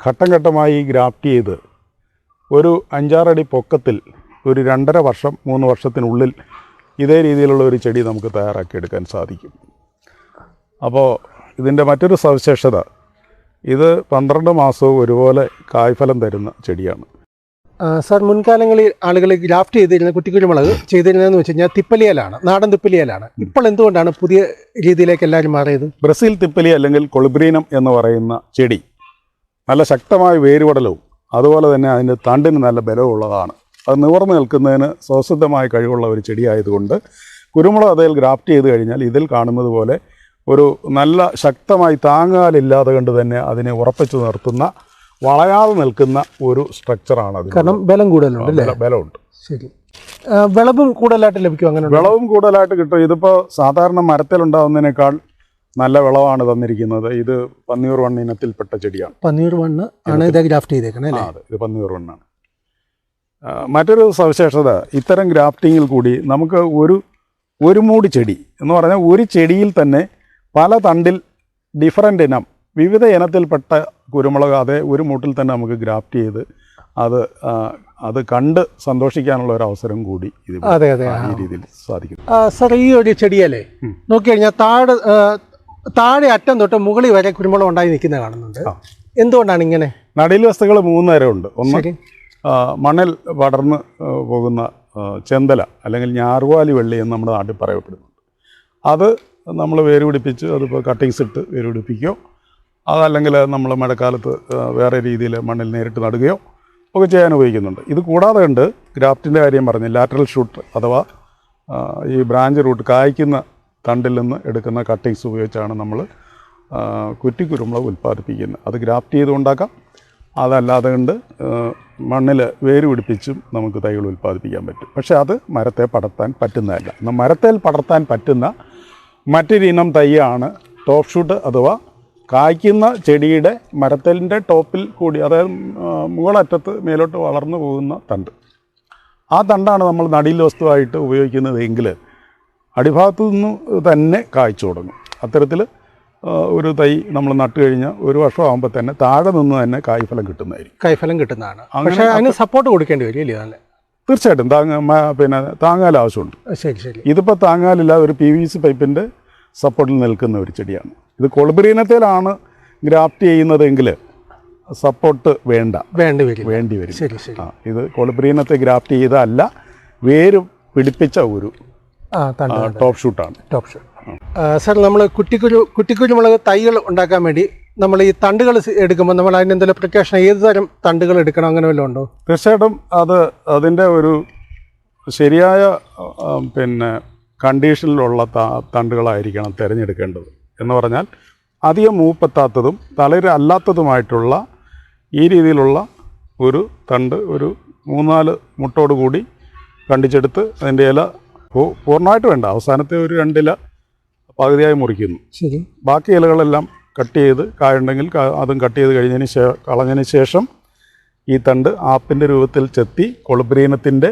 ഘട്ടം ഘട്ടമായി ഗ്രാഫ്റ്റ് ചെയ്ത് ഒരു അഞ്ചാറടി പൊക്കത്തിൽ ഒരു രണ്ടര വർഷം മൂന്ന് വർഷത്തിനുള്ളിൽ ഇതേ രീതിയിലുള്ള ഒരു ചെടി നമുക്ക് തയ്യാറാക്കിയെടുക്കാൻ സാധിക്കും. അപ്പോൾ ഇതിന്റെ മറ്റൊരു സവിശേഷത ഇത് പന്ത്രണ്ട് മാസവും ഒരുപോലെ കായ്ഫലം തരുന്ന ചെടിയാണ്. സർ മുൻകാലങ്ങളിൽ ആളുകൾ ഗ്രാഫ്റ്റ് ചെയ്തിരുന്ന കുറ്റിക്കുരുമുളക് ചെയ്തിരുന്നതെന്ന് വെച്ച് കഴിഞ്ഞാൽ തിപ്പലിയലാണ് നാടൻ തിപ്പലിയലാണ്. ഇപ്പോൾ എന്തുകൊണ്ടാണ് പുതിയ രീതിയിലേക്ക് എല്ലാവരും മാറിയത്? ബ്രസീൽ തിപ്പലി അല്ലെങ്കിൽ കൊളിബ്രീനം എന്ന് പറയുന്ന ചെടി നല്ല ശക്തമായ വേരുപടലവും അതുപോലെ തന്നെ അതിന്റെ തണ്ടിന് നല്ല ബലവും ഉള്ളതാണ് അത് നിവർന്നു നിൽക്കുന്നതിന് സ്വസിദ്ധമായ കഴിവുള്ള ഒരു ചെടിയായതുകൊണ്ട് കുരുമുളക് അതിൽ ഗ്രാഫ്റ്റ് ചെയ്ത് കഴിഞ്ഞാൽ ഇതിൽ കാണുന്നത് പോലെ ഒരു നല്ല ശക്തമായി താങ്ങാലില്ലാതെ കണ്ട് തന്നെ അതിനെ ഉറപ്പിച്ചു നിർത്തുന്ന വളയാതെ നിൽക്കുന്ന ഒരു സ്ട്രക്ചറാണ് അത് കാരണം ബലം കൂടുതലുണ്ട് ബലമുണ്ട്. ശരി. വിളവും കൂടുതലായിട്ട് ലഭിക്കും അങ്ങനെ വിളവും കൂടുതലായിട്ട് കിട്ടും. ഇതിപ്പോൾ സാധാരണ മരത്തിലുണ്ടാവുന്നതിനേക്കാൾ നല്ല വിളവാണ് തന്നിരിക്കുന്നത്. ഇത് പന്നിയൂർ വണ്ണ് ഇനത്തിൽപ്പെട്ട ചെടിയാണ്. പന്നീർ വണ്ണ് ആണ് ഇത് ഗ്രാഫ്റ്റ് ചെയ്തേക്കണേ അതെ. ഇത് പന്നിയൂർ വണ്ണാണ് മറ്റൊരു സവിശേഷത ഇത്തരം ഗ്രാഫ്റ്റിങ്ങിൽ കൂടി നമുക്ക് ഒരു ഒരു മൂടി ചെടി എന്ന് പറഞ്ഞാൽ ഒരു ചെടിയിൽ തന്നെ പല തണ്ടിൽ ഡിഫറന്റ് ഇനം വിവിധ ഇനത്തിൽപ്പെട്ട കുരുമുളക് അതേ ഒരു മൂട്ടിൽ തന്നെ നമുക്ക് ഗ്രാഫ്റ്റ് ചെയ്ത് അത് അത് കണ്ട് സന്തോഷിക്കാനുള്ള ഒരു അവസരം കൂടി ഇത് അതെ അതെ. ഈ രീതിയിൽ സാധിക്കും സർ ഈ ഒരു ചെടിയല്ലേ. നോക്കിക്കഴിഞ്ഞാൽ താഴെ താഴെ അറ്റം തൊട്ട് മുകളിൽ വരെ കുരുമുളക് ഉണ്ടായി നിൽക്കുന്നത് കാണുന്നുണ്ട്. എന്തുകൊണ്ടാണ് ഇങ്ങനെ? നടീൽ വസ്തുക്കൾ മൂന്ന് തരമുണ്ട് ഒന്ന് മണൽ പടർന്ന് പോകുന്ന ചെന്തല അല്ലെങ്കിൽ ഞാറുവാലി വെള്ളി എന്ന് നമ്മുടെ നാട്ടിൽ പറയപ്പെടുന്നുണ്ട്. അത് നമ്മൾ വേര് പിടിപ്പിച്ച് അതിപ്പോൾ കട്ടിങ്സ് ഇട്ട് വേര് പിടിപ്പിക്കുകയോ അതല്ലെങ്കിൽ നമ്മൾ മഴക്കാലത്ത് വേറെ രീതിയിൽ മണ്ണിൽ നേരിട്ട് നടുകയോ ഒക്കെ ചെയ്യാൻ ഉപയോഗിക്കുന്നുണ്ട്. ഇത് കൂടാതെ ഉണ്ട് ഗ്രാഫ്റ്റിന്റെ കാര്യം പറഞ്ഞ് ലാറ്ററൽ ഷൂട്ട് അഥവാ ഈ ബ്രാഞ്ച് റൂട്ട് കായ്ക്കുന്ന തണ്ടിൽ നിന്ന് എടുക്കുന്ന കട്ടിങ്സ് ഉപയോഗിച്ചാണ് നമ്മൾ കുറ്റിക്കുരുമുളക് ഉൽപ്പാദിപ്പിക്കുന്നത്. അത് ഗ്രാഫ്റ്റ് ചെയ്ത് ഉണ്ടാക്കാം അതല്ലാതെ കണ്ട് മണ്ണിൽ വേര് പിടിപ്പിച്ചും നമുക്ക് തൈകൾ ഉൽപ്പാദിപ്പിക്കാൻ പറ്റും. പക്ഷേ അത് മരത്തെ പടർത്താൻ പറ്റുന്നതല്ല. മരത്തേൽ പടർത്താൻ പറ്റുന്ന മറ്റൊരു ഇനം തൈയാണ് ടോപ്പ് ഷൂട്ട് അഥവാ കായ്ക്കുന്ന ചെടിയുടെ മരത്തലിന്റെ ടോപ്പിൽ കൂടി അതായത് മുകളറ്റത്ത് മേലോട്ട് വളർന്നു പോകുന്ന തണ്ട്. ആ തണ്ടാണ് നമ്മൾ നടീൽ വസ്തുവായിട്ട് ഉപയോഗിക്കുന്നത് എങ്കിൽ അടിഭാഗത്തു നിന്ന് തന്നെ കായ്ച്ചു തുടങ്ങും. അത്തരത്തിൽ ഒരു തൈ നമ്മൾ നട്ടു കഴിഞ്ഞാൽ ഒരു വർഷം ആകുമ്പോൾ തന്നെ താഴെ നിന്ന് തന്നെ കായ്ഫലം കിട്ടുന്നതായിരിക്കും. കായ്ഫലം കിട്ടുന്നതാണ്. പക്ഷേ അതിന് സപ്പോർട്ട് കൊടുക്കേണ്ടി വരും ഇല്ലേ തീർച്ചയായിട്ടും താങ്ങ പിന്നെ താങ്ങാൽ ആവശ്യമുണ്ട്. ശരി ശരി. ഇതിപ്പോൾ താങ്ങാലില്ലാതെ ഒരു പി വി സി പൈപ്പിന്റെ സപ്പോർട്ടിൽ നിൽക്കുന്ന ഒരു ചെടിയാണ്. ഇത് കൊളുബരീനത്തിലാണ് ഗ്രാഫ്റ്റ് ചെയ്യുന്നതെങ്കിൽ സപ്പോർട്ട് വേണ്ട. വേണ്ടി വരും വേണ്ടി വരും ശരി ശരി. ആ ഇത് കൊളുബരീനത്തെ ഗ്രാഫ്റ്റ് ചെയ്തതല്ല വേര് പിടിപ്പിച്ച ഒരു ടോപ്പ് ഷൂട്ടാണ് ടോപ്പ് ഷൂട്ട് സർ നമ്മൾ കുറ്റിക്കുരു കുറ്റിക്കുരുമുളക് തൈകൾ ഉണ്ടാക്കാൻ വേണ്ടി നമ്മൾ ഈ തണ്ടുകൾ എടുക്കുമ്പോൾ നമ്മൾ അതിന് എന്തെങ്കിലും പ്രിക്കോഷൻ ഏത് തരം തണ്ടുകൾ എടുക്കണം അങ്ങനെ വല്ലതും ഉണ്ടോ? തീർച്ചയായിട്ടും അത് അതിന്റെ ഒരു ശരിയായ പിന്നെ കണ്ടീഷനിലുള്ള ത- തണ്ടുകളായിരിക്കണം തിരഞ്ഞെടുക്കേണ്ടത് എന്ന് പറഞ്ഞാൽ അധികം മൂപ്പത്താത്തതും തളിര അല്ലാത്തതുമായിട്ടുള്ള ഈ രീതിയിലുള്ള ഒരു തണ്ട് ഒരു മൂന്നാൽ മുട്ടോട് കൂടി കണ്ടിച്ചെടുത്ത് അതിന്റെ ഇല പൂ- പൂർണമായിട്ട് വേണ്ട. അവസാനത്തെ ഒരു രണ്ടില പകുതിയായി മുറിക്കുന്നു. ശരി. ബാക്കി ഇലകളെല്ലാം കട്ട് ചെയ്ത് കായുണ്ടെങ്കിൽ അതും കട്ട് ചെയ്ത് കഴിഞ്ഞതിന് ശേ കളഞ്ഞതിന് ശേഷം ഈ തണ്ട് ആപ്പിന്റെ രൂപത്തിൽ ചെത്തി കൊളുബ്രീനത്തിന്റെ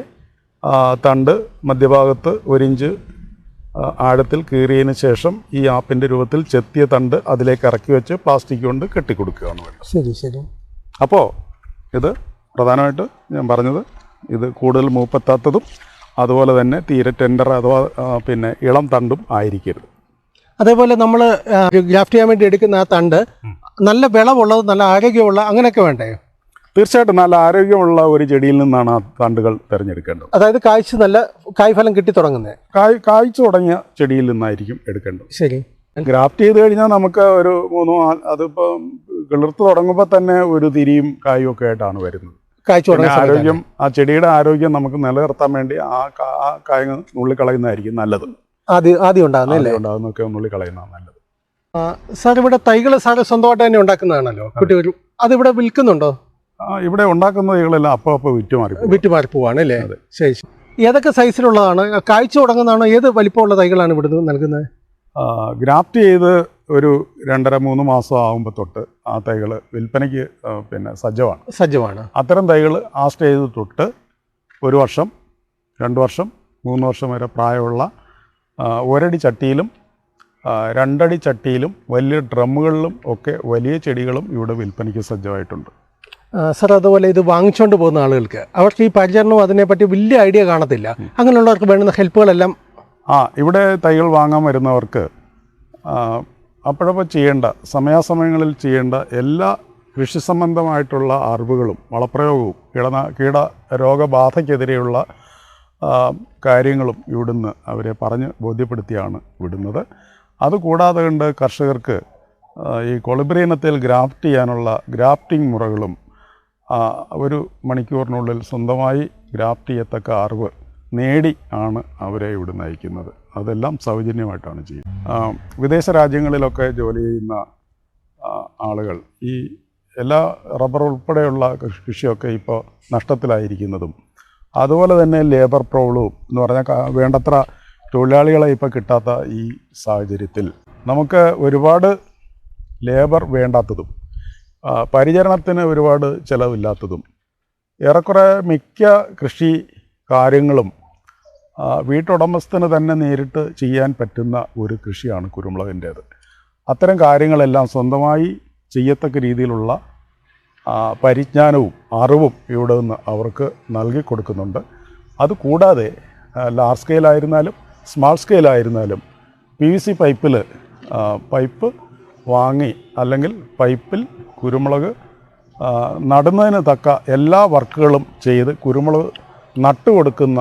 തണ്ട് മധ്യഭാഗത്ത് ഒരിഞ്ച് ആഴത്തിൽ കീറിയതിന് ശേഷം ഈ ആപ്പിന്റെ രൂപത്തിൽ ചെത്തിയ തണ്ട് അതിലേക്ക് ഇറക്കി വെച്ച് പ്ലാസ്റ്റിക് കൊണ്ട് കെട്ടിക്കൊടുക്കുകയാണ് വേണ്ടത് ശരി ശരി. അപ്പോൾ ഇത് പ്രധാനമായിട്ട് ഞാൻ പറഞ്ഞത് ഇത് കൂടുതൽ മൂപ്പെത്താത്തതും അതുപോലെ തന്നെ തീരെ ടെൻഡർ അഥവാ പിന്നെ ഇളം തണ്ടും ആയിരിക്കരുത്. അതേപോലെ നമ്മൾ ഗ്രാഫ്റ്റ് ചെയ്യാൻ വേണ്ടി എടുക്കുന്ന ആ തണ്ട് നല്ല വിളവുള്ളത് നല്ല ആരോഗ്യമുള്ള അങ്ങനെയൊക്കെ വേണ്ടേ? തീർച്ചയായിട്ടും നല്ല ആരോഗ്യമുള്ള ഒരു ചെടിയിൽ നിന്നാണ് ആ തണ്ടുകൾ തിരഞ്ഞെടുക്കേണ്ടത്. അതായത് കായ്ച്ച് നല്ല കായ്ഫലം കിട്ടി തുടങ്ങുന്നത് കായ് കായ്ച്ചു തുടങ്ങിയ ചെടിയിൽ നിന്നായിരിക്കും എടുക്കേണ്ടത്. ശരി. ഗ്രാഫ്റ്റ് ചെയ്ത് കഴിഞ്ഞാൽ നമുക്ക് ഒരു മൂന്നോ അതിപ്പം അതിപ്പോൾ കിളിർത്ത് തുടങ്ങുമ്പോൾ തന്നെ ഒരു തിരിയും കായും ഒക്കെ ആയിട്ടാണ് വരുന്നത്. കായ്ച്ചു ആരോഗ്യം ആ ചെടിയുടെ ആരോഗ്യം നമുക്ക് നിലനിർത്താൻ വേണ്ടി ആ കായ നുള്ളിക്കളയുന്നതായിരിക്കും നല്ലത്. ആദ്യം ആദ്യം നല്ലത്. സാർ ഇവിടെ തൈകൾ സാർ സ്വന്തമായിട്ട് തന്നെ ഉണ്ടാക്കുന്നതാണല്ലോ? കുട്ടികൾ അതിവിടെ വിൽക്കുന്നുണ്ടോ? ആ, ഇവിടെ ഉണ്ടാക്കുന്ന തൈകളെല്ലാം അപ്പോൾ അപ്പോൾ വിറ്റുമാറി വിറ്റുമാറി പോവാണ് അല്ലേ അതെ. ശരി ശരി. ഏതൊക്കെ സൈസിലുള്ളതാണ്? കാഴ്ച തുടങ്ങുന്നതാണോ? ഏത് വലിപ്പമുള്ള തൈകളാണ് ഇവിടുന്ന് നൽകുന്നത്? ഗ്രാഫ്റ്റ് ചെയ്ത് ഒരു രണ്ടര മൂന്ന് മാസം ആകുമ്പോൾ തൊട്ട് ആ തൈകൾ വിൽപ്പനയ്ക്ക് ആ, പിന്നെ സജ്ജമാണ്. സജ്ജമാണ്. അത്തരം തൈകൾ ആ സ്റ്റേജ് തൊട്ട് ഒരു വർഷം രണ്ട് വർഷം മൂന്ന് വർഷം വരെ പ്രായമുള്ള ഒരടി ചട്ടിയിലും രണ്ടടി ചട്ടിയിലും വലിയ ഡ്രമ്മുകളിലും ഒക്കെ വലിയ ചെടികളും ഇവിടെ വിൽപ്പനയ്ക്ക് സജ്ജമായിട്ടുണ്ട്. സർ അതുപോലെ ഇത് വാങ്ങിച്ചുകൊണ്ട് പോകുന്ന ആളുകൾക്ക് അവർക്ക് ഈ പരിചരണവും അതിനെപ്പറ്റി വലിയ ഐഡിയ കാണത്തില്ല. അങ്ങനെയുള്ളവർക്ക് വേണ്ടുന്ന ഹെൽപ്പുകളെല്ലാം ആ ഇവിടെ തൈകൾ വാങ്ങാൻ വരുന്നവർക്ക് അപ്പോഴപ്പോൾ ചെയ്യേണ്ട സമയാസമയങ്ങളിൽ ചെയ്യേണ്ട എല്ലാ കൃഷി സംബന്ധമായിട്ടുള്ള അറിവുകളും വളപ്രയോഗവും കീടന കീട രോഗബാധയ്ക്കെതിരെയുള്ള കാര്യങ്ങളും ഇവിടുന്ന് അവരെ പറഞ്ഞ് ബോധ്യപ്പെടുത്തിയാണ് വിടുന്നത്. അതുകൂടാതെ കണ്ട് കർഷകർക്ക് ഈ കൊളിബ്രീനത്തിൽ ഗ്രാഫ്റ്റ് ചെയ്യാനുള്ള ഗ്രാഫ്റ്റിംഗ് മുറകളും ഒരു മണിക്കൂറിനുള്ളിൽ സ്വന്തമായി ഗ്രാഫ്റ്റ് ചെയ്യത്തക്ക അറിവ് നേടി ആണ് അവരെ ഇവിടെ നയിക്കുന്നത് അതെല്ലാം സൗജന്യമായിട്ടാണ് ചെയ്യുന്നത്. വിദേശ രാജ്യങ്ങളിലൊക്കെ ജോലി ചെയ്യുന്ന ആളുകൾ ഈ എല്ലാ റബ്ബർ ഉൾപ്പെടെയുള്ള കൃഷിയൊക്കെ ഇപ്പോൾ നഷ്ടത്തിലായിരിക്കുന്നതും അതുപോലെ തന്നെ ലേബർ പ്രോബ്ലവും എന്ന് പറഞ്ഞാൽ വേണ്ടത്ര തൊഴിലാളികളെ ഇപ്പോൾ കിട്ടാത്ത ഈ സാഹചര്യത്തിൽ നമുക്ക് ഒരുപാട് ലേബർ വേണ്ടാത്തതും പരിചരണത്തിന് ഒരുപാട് ചിലവില്ലാത്തതും ഏറെക്കുറെ മിക്ക കൃഷി കാര്യങ്ങളും വീട്ടുടമസ്ഥന് തന്നെ നേരിട്ട് ചെയ്യാൻ പറ്റുന്ന ഒരു കൃഷിയാണ് കുരുമുളകിന്റേത്. അത്തരം കാര്യങ്ങളെല്ലാം സ്വന്തമായി ചെയ്യത്തക്ക രീതിയിലുള്ള പരിജ്ഞാനവും അറിവും ഇവിടെ നിന്ന് അവർക്ക് നൽകി കൊടുക്കുന്നുണ്ട്. അതുകൂടാതെ ലാർജ് സ്കെയിലായിരുന്നാലും സ്മാൾ സ്കെയിലായിരുന്നാലും പി വി സി പൈപ്പിൽ പൈപ്പ് വാങ്ങി അല്ലെങ്കിൽ പൈപ്പിൽ കുരുമുളക് നടുന്നതിന് തക്ക എല്ലാ വർക്കുകളും ചെയ്ത് കുരുമുളക് നട്ടുകൊടുക്കുന്ന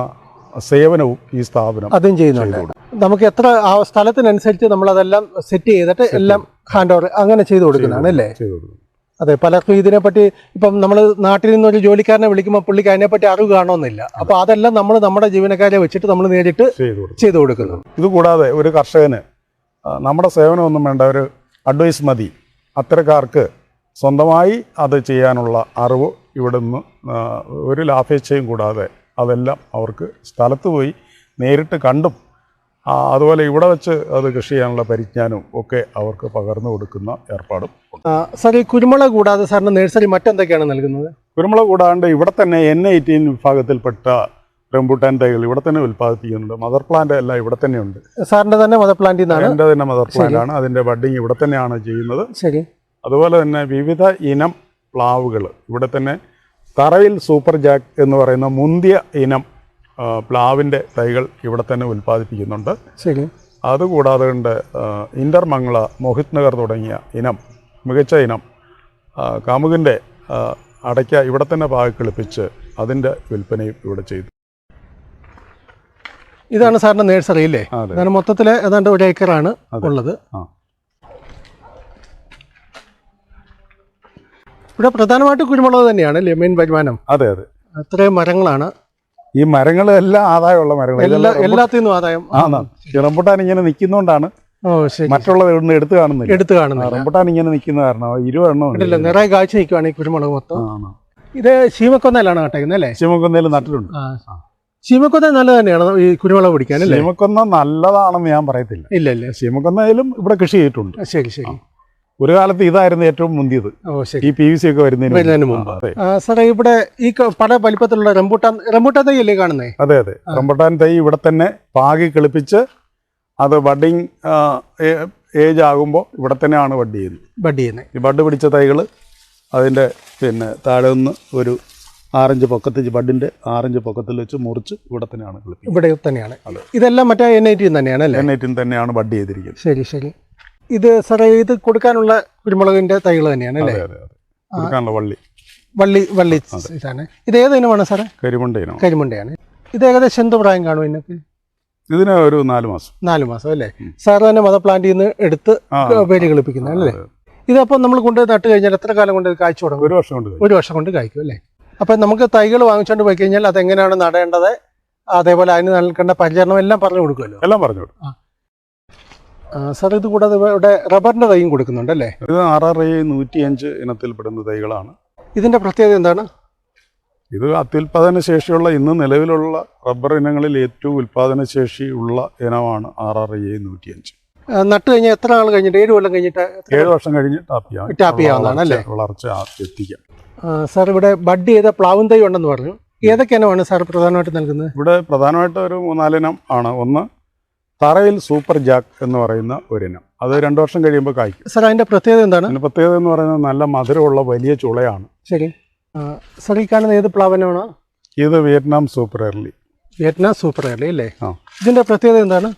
സേവനവും ഈ സ്ഥാപനം അതും ചെയ്യുന്നുണ്ട്. നമുക്ക് എത്ര ആ സ്ഥലത്തിനനുസരിച്ച് നമ്മളതെല്ലാം സെറ്റ് ചെയ്തിട്ട് എല്ലാം ഹാൻഡ് ഓവർ അങ്ങനെ ചെയ്തു കൊടുക്കുന്നതാണ് അല്ലേ? ചെയ്തു കൊടുക്കും. അതെ പലർക്കും ഇതിനെപ്പറ്റി ഇപ്പം നമ്മൾ നാട്ടിൽ നിന്ന് ഒരു ജോലിക്കാരനെ വിളിക്കുമ്പോൾ പുള്ളിക്ക് അതിനെപ്പറ്റി അറിവ് കാണണമെന്നില്ല. അപ്പോൾ അതെല്ലാം നമ്മൾ നമ്മുടെ ജീവനക്കാരെ വെച്ചിട്ട് നമ്മൾ നേരിട്ട് ചെയ്തു കൊടുക്കുന്നു ഇത് കൂടാതെ ഇതുകൂടാതെ ഒരു കർഷകന് നമ്മുടെ സേവനമൊന്നും വേണ്ട ഒരു അഡ്വൈസ് മതി. അത്തരക്കാർക്ക് സ്വന്തമായി അത് ചെയ്യാനുള്ള അറിവ് ഇവിടെ നിന്ന് ഒരു ലാഭേച്ഛയും കൂടാതെ അതെല്ലാം അവർക്ക് സ്ഥലത്ത് പോയി നേരിട്ട് കണ്ടും അതുപോലെ ഇവിടെ വെച്ച് അത് കൃഷി ചെയ്യാനുള്ള പരിജ്ഞാനവും ഒക്കെ അവർക്ക് പകർന്നു കൊടുക്കുന്ന ഏർപ്പാടും സാർ ഈ കുരുമുളക് കൂടാതെ സാറിന് നഴ്സറി മറ്റെന്തൊക്കെയാണ് നൽകുന്നത്? കുരുമുളക് കൂടാണ്ട് ഇവിടെ തന്നെ എൻ എയ്റ്റീൻ വിഭാഗത്തിൽപ്പെട്ട റംബൂട്ടാൻ തൈകൾ ഇവിടെ തന്നെ ഉൽപ്പാദിപ്പിക്കുന്നുണ്ട്. മദർ പ്ലാന്റ് എല്ലാം ഇവിടെ തന്നെയുണ്ട്. സാറിന്റെ തന്നെ മദർ പ്ലാന്റ് എന്റെ തന്നെ മദർ പ്ലാന്റ് ആണ്. അതിന്റെ ബഡിങ് ഇവിടെ തന്നെയാണ് ചെയ്യുന്നത്. ശരി. അതുപോലെ തന്നെ വിവിധ ഇനം പ്ലാവുകൾ ഇവിടെ തന്നെ തറയിൽ സൂപ്പർ ജാക്ക് എന്ന് പറയുന്ന മുന്തിയ ഇനം പ്ലാവിന്റെ തൈകൾ ഇവിടെ തന്നെ ഉൽപ്പാദിപ്പിക്കുന്നുണ്ട്. ശരി. അതുകൂടാതെ കൊണ്ട് ആ, ഇന്റർമംഗള മോഹിത് നഗർ തുടങ്ങിയ ഇനം മികച്ച ഇനം കാമുകിന്റെ അടയ്ക്ക ഇവിടെ തന്നെ പാകി കിളിപ്പിച്ച് അതിന്റെ വിൽപ്പനയും ഇവിടെ ചെയ്തു. ഇതാണ് സാറിന്റെ നേഴ്സറി അല്ലേ? അതാണ് മൊത്തത്തിൽ ഏതാണ്ട് ഒരു ഏക്കറാണ് ഉള്ളത്. ഇവിടെ പ്രധാനമായിട്ട് കുരുമുളക് തന്നെയാണ് അല്ലേ മെയിൻ വരുമാനം. അതെ അതെ. അത്രയും മരങ്ങളാണ്. ഈ മരങ്ങൾ എല്ലാം ആദായമുള്ള മരങ്ങൾ എല്ലാത്തിനും ആദായം. റംബുട്ടാൻ ഇങ്ങനെ നിൽക്കുന്നോണ്ടാണ് മറ്റുള്ള എടുത്തു കാണുന്നില്ല. എടുത്തു കാണുന്നത് റംബുട്ടാൻ ഇങ്ങനെ നിൽക്കുന്ന കാരണം ഉണ്ടല്ലോ നിറയെ കാഴ്ച നിൽക്കുവാണ് ഈ കുരുമുളക് മൊത്തം. ഇത് ശീമക്കൊന്നയിലാണ് നട്ടേക്കുന്നത് അല്ലേ? ശീമക്കൊന്നയിൽ നട്ടിട്ടുണ്ട്. ശീമക്കൊന്ന നല്ലത് തന്നെയാണ് ഈ കുരുമുളക് പിടിക്കാൻ ശീമക്കൊന്ന നല്ലതാണെന്ന് ഞാൻ പറയത്തില്ല. ഇല്ല ഇല്ല. ശീമക്കൊന്നയിലും ഇവിടെ കൃഷി ചെയ്തിട്ടുണ്ട്. ശരി ശരി. ഒരു കാലത്ത് ഇതായിരുന്നു ഏറ്റവും മുന്തിയത്. ഈ പി വി സി ഒക്കെ വരുന്നതിന് മുമ്പ്. സാറേ ഇവിടെ ഈ പല വലിപ്പത്തിലുള്ള റംബൂട്ടാൻ റംബൂട്ടാൻ തൈ അല്ലേ കാണുന്നേ? അതെ അതെ. റംബൂട്ടാൻ തൈ ഇവിടെ തന്നെ പാകി കിളിപ്പിച്ച് അത് ബഡിങ് ഏജ് ആകുമ്പോൾ ഇവിടെ തന്നെയാണ് ബഡ് ചെയ്യുന്നത്. ബഡ് ചെയ്യുന്നത് ഈ ബഡ് പിടിച്ച തൈകൾ അതിന്റെ പിന്നെ താഴെ നിന്ന് ഒരു ആറഞ്ച് പൊക്കത്തിൽ ബഡിന്റെ ആറഞ്ച് പൊക്കത്തിൽ വെച്ച് മുറിച്ച് ഇവിടെ തന്നെയാണ് ഇവിടെ തന്നെയാണ്. ഇതെല്ലാം മറ്റേ എൻ ഐ ടി തന്നെയാണ് എൻ ഐ ടി തന്നെയാണ് ബഡ് ചെയ്തിരിക്കുന്നത്. ശരി ശരി. ഇത് സാറേ ഇത് കൊടുക്കാനുള്ള കുരുമുളകിന്റെ തൈകൾ തന്നെയാണ് അല്ലേ? കൊടുക്കാനുള്ള വള്ളി. വള്ളി വള്ളി ഇതാണ്. ഇത് ഏത് ഇനമാണ് സാറേ? കരിമുണ്ട കരിമുണ്ടയാണ്. ഇത് ഏകദേശം എന്ത് പ്രായം കാണും ഇതിനൊക്കെ ഇതിന് ഒരു നാല് മാസം. നാല് മാസം അല്ലേ? സാർ തന്നെ മദർ പ്ലാന്റിൽ നിന്ന് എടുത്ത് പേര് വേര് കളിപ്പിക്കുന്നത് അല്ലേ? ഇതപ്പോ ഇതപ്പോൾ നമ്മൾ കൊണ്ട് നട്ട് കഴിഞ്ഞാൽ എത്ര കാലം കൊണ്ട് കായ്ച്ചു തുടങ്ങും? ഒരു വർഷം കൊണ്ട് ഒരു വർഷം കൊണ്ട് കായ്ക്കും അല്ലേ? അപ്പം നമുക്ക് തൈകൾ വാങ്ങിച്ചുകൊണ്ട് പോയി കഴിഞ്ഞാൽ അതെങ്ങനെയാണ് നടേണ്ടത്? അതേപോലെ അതിന് നൽകേണ്ട പരിചരണം എല്ലാം പറഞ്ഞു കൊടുക്കുമല്ലോ. എല്ലാം പറഞ്ഞു കൊടുക്കും. സാർ ഇത് കൂടാതെ ഇവിടെ റബ്ബറിന്റെ തൈയും കൊടുക്കുന്നുണ്ട് അല്ലേ? ഇത് ആർ ആർ ഐ നൂറ്റിയഞ്ച് ഇനത്തിൽപ്പെടുന്ന തൈകളാണ്. ഇതിന്റെ പ്രത്യേകത എന്താണ്? ഇത് അത്യുൽപാദന ശേഷിയുള്ള ഇന്ന് നിലവിലുള്ള റബ്ബർ ഇനങ്ങളിൽ ഏറ്റവും ഉൽപാദന ശേഷി ഉള്ള ഇനമാണ് ആർ ആർ ഐ നൂറ്റിയഞ്ച്. നട്ട് കഴിഞ്ഞാൽ എത്ര നാൾ കഴിഞ്ഞിട്ട് ഏഴ് കൊല്ലം കഴിഞ്ഞിട്ട് ഏഴ് വർഷം കഴിഞ്ഞ് ടാപ്പ് ചെയ്യാം ടാപ്പ് ചെയ്യാവുന്നതാണ് അല്ലേ? വളർച്ച എത്തിക്കാം. സാർ ഇവിടെ ബഡ് ചെയ്ത പ്ലാവും തൈ ഉണ്ടെന്ന് പറഞ്ഞു. ഏതൊക്കെ ഇനമാണ് സാർ പ്രധാനമായിട്ട് നൽകുന്നത്? ഇവിടെ പ്രധാനമായിട്ട് ഒരു മൂന്നാലിനം ആണ്. ഒന്ന് തറയിൽ സൂപ്പർ ജാക്ക് എന്ന് പറയുന്ന ഒരിനം. അത് രണ്ടു വർഷം കഴിയുമ്പോൾ കായ്ക്കും. സാർ അതിന്റെ പ്രത്യേകത എന്താണ്? അതിന്റെ പ്രത്യേകത എന്ന് പറയുന്നത് നല്ല മധുരമുള്ള വലിയ ചുളയാണ്. ശരി. സാർ ഈ കാണുന്ന ഏത് പ്ലാവനമാണ് ഇത് Vietnam super early Vietnam super early അല്ലേ? ആ. ഇതിന്റെ പ്രത്യേകത എന്താണ്?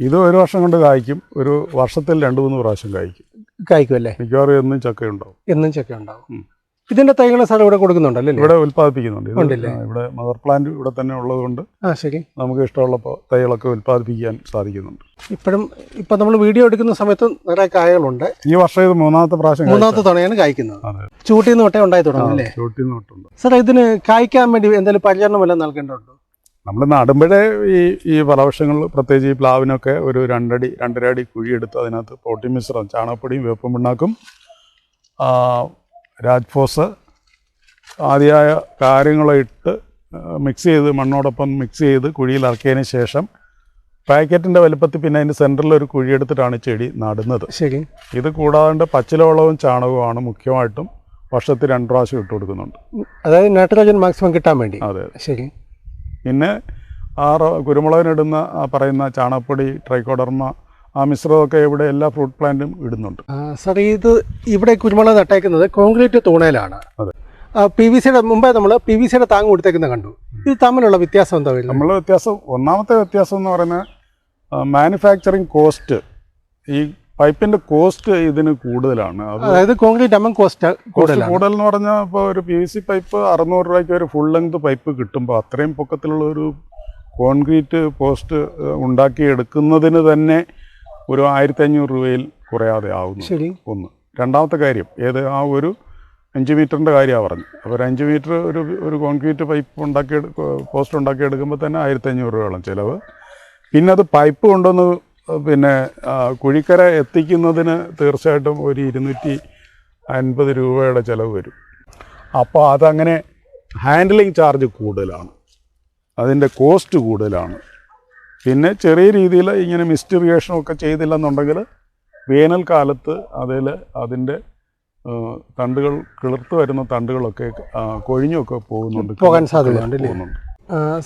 ഇത് ഒരു വർഷം കൊണ്ട് കായ്ക്കും. ഒരു വർഷത്തിൽ രണ്ട് മൂന്ന് പ്രാവശ്യം കായ്ക്കും. കായ്ക്കും അല്ലേ? മിക്കവാറും എന്നും ചക്ക ഉണ്ടാവും എന്നും ചക്ക ഉണ്ടാവും ഉം. ഇതിന്റെ തൈകൾ സാർ ഇവിടെ കൊടുക്കുന്നുണ്ടല്ലേ? ഇവിടെ ഉൽപ്പാദിപ്പിക്കുന്നുണ്ട്. ഉണ്ടല്ലേ? ഇവിടെ മദർ പ്ലാന്റ് ഇവിടെ തന്നെ ഉള്ളതുകൊണ്ട് ആ ശരി. നമുക്ക് ഇഷ്ടമുള്ള പ- തൈകളൊക്കെ ഉൽപ്പാദിപ്പിക്കാൻ സാധിക്കുന്നുണ്ട്. ഇപ്പോഴും ഇപ്പൊ നമ്മൾ വീഡിയോ എടുക്കുന്ന സമയത്ത് നിറയെ കായകളുണ്ട്. ഈ വർഷം ഇത് മൂന്നാമത്തെ പ്രാവശ്യം മൂന്നാമത്തെ തവണയാണ് കായ്ക്കുന്നത്. അതെ. ചൂട്ടിൽ നിന്ന് തൊട്ടേ ഉണ്ടായി തുടങ്ങും അല്ലേ? ചോട്ടിൽ സാർ ഇതിന് കായ്ക്കാൻ വേണ്ടി എന്തെങ്കിലും പരിചരണം വല്ലതും നൽകേണ്ടതുണ്ടോ? നമ്മൾ നടുമ്പോഴേ ഈ ഈ ഫലവൃക്ഷങ്ങൾ പ്രത്യേകിച്ച് ഈ പ്ലാവിനൊക്കെ ഒരു രണ്ടടി രണ്ടര അടി കുഴിയെടുത്ത് അതിനകത്ത് പ്രോട്ടീൻ മിശ്രം ചാണകപ്പൊടിയും വേപ്പും പിണ്ണാക്കും ആ, രാജ്ഫോസ് ആദ്യമായ കാര്യങ്ങളിട്ട് മിക്സ് ചെയ്ത് മണ്ണോടൊപ്പം മിക്സ് ചെയ്ത് കുഴിയിൽ ഇറക്കിയതിന് ശേഷം പാക്കറ്റിന്റെ വലുപ്പത്തിൽ പിന്നെ അതിന്റെ സെന്ററിൽ ഒരു കുഴിയെടുത്തിട്ടാണ് ചെടി നടുന്നത്. ശരി. ഇത് കൂടാതെ പച്ചിലവളവും ചാണകവുമാണ് മുഖ്യമായിട്ടും വർഷത്തിൽ രണ്ട് പ്രാവശ്യം ഇട്ട് കൊടുക്കുന്നുണ്ട്. അതായത് നൈട്രജൻ മാക്സിമം കിട്ടാൻ വേണ്ടി. അതെ ശരി. പിന്നെ ആ കുരുമുളകിനിടുന്ന പറയുന്ന ചാണകപ്പൊടി ട്രൈക്കോഡർമ ആ മിശ്രിതമൊക്കെ ഇവിടെ എല്ലാ ഫ്രൂട്ട് പ്ലാന്റും ഇടുന്നുണ്ട്. സർ ഇത് ഇവിടെ കുരുമുളക് നട്ടേക്കുന്നത് കോൺക്രീറ്റ് തൂണയിലാണ് അതെ. പി വി സിയുടെ മുമ്പേ നമ്മൾ പി വി സിയുടെ താങ്ങ് കൊടുത്തേക്കുന്നത് കണ്ടു. ഇത് തമ്മിലുള്ള വ്യത്യാസം എന്താ വരുന്നത് നമ്മൾ വ്യത്യാസം ഒന്നാമത്തെ വ്യത്യാസം എന്ന് പറയുന്നത് മാനുഫാക്ചറിങ് കോസ്റ്റ് ഈ പൈപ്പിന്റെ കോസ്റ്റ് ഇതിന് കൂടുതലാണ്. അതായത് കോൺക്രീറ്റ് അമ്മ കോസ്റ്റ് കൂടുതലാണ്. കൂടുതൽ എന്ന് പറഞ്ഞാൽ ഇപ്പോൾ ഒരു പി വി സി പൈപ്പ് അറുന്നൂറ് രൂപയ്ക്ക് ഒരു ഫുൾ ലെങ്ത് പൈപ്പ് കിട്ടുമ്പോൾ അത്രയും പൊക്കത്തിലുള്ള ഒരു കോൺക്രീറ്റ് പോസ്റ്റ് ഉണ്ടാക്കി എടുക്കുന്നതിന് തന്നെ ഒരു ആയിരത്തി അഞ്ഞൂറ് രൂപയിൽ കുറയാതെ ആവുന്നു. ശരി. ഒന്ന്. രണ്ടാമത്തെ കാര്യം ഏത് ആ ഒരു അഞ്ച് മീറ്ററിന്റെ കാര്യമാണ് പറഞ്ഞു അപ്പോൾ ഒരു അഞ്ച് മീറ്റർ ഒരു ഒരു കോൺക്രീറ്റ് പൈപ്പ് ഉണ്ടാക്കി പോസ്റ്റ് ഉണ്ടാക്കി എടുക്കുമ്പോൾ തന്നെ ആയിരത്തി അഞ്ഞൂറ് രൂപയോളം ചിലവ്. പിന്നെ അത് പൈപ്പ് കൊണ്ടുവന്ന് പിന്നെ കുഴിക്കര എത്തിക്കുന്നതിന് തീർച്ചയായിട്ടും ഒരു ഇരുന്നൂറ്റി അൻപത് രൂപയുടെ ചിലവ് വരും. അപ്പോൾ അതങ്ങനെ ഹാൻഡ്ലിങ് ചാർജ് കൂടുതലാണ്. അതിന്റെ കോസ്റ്റ് കൂടുതലാണ്. പിന്നെ ചെറിയ രീതിയിൽ ഇങ്ങനെ മിസ്റ്റ് ഇറിഗേഷനും ഒക്കെ ചെയ്തില്ലെന്നുണ്ടെങ്കിൽ വേനൽക്കാലത്ത് അതിൽ അതിന്റെ തണ്ടുകൾ കിളിർത്ത് വരുന്ന തണ്ടുകളൊക്കെ കൊഴിഞ്ഞൊക്കെ പോകുന്നുണ്ട്. പോകാൻ സാധ്യതയുണ്ട്?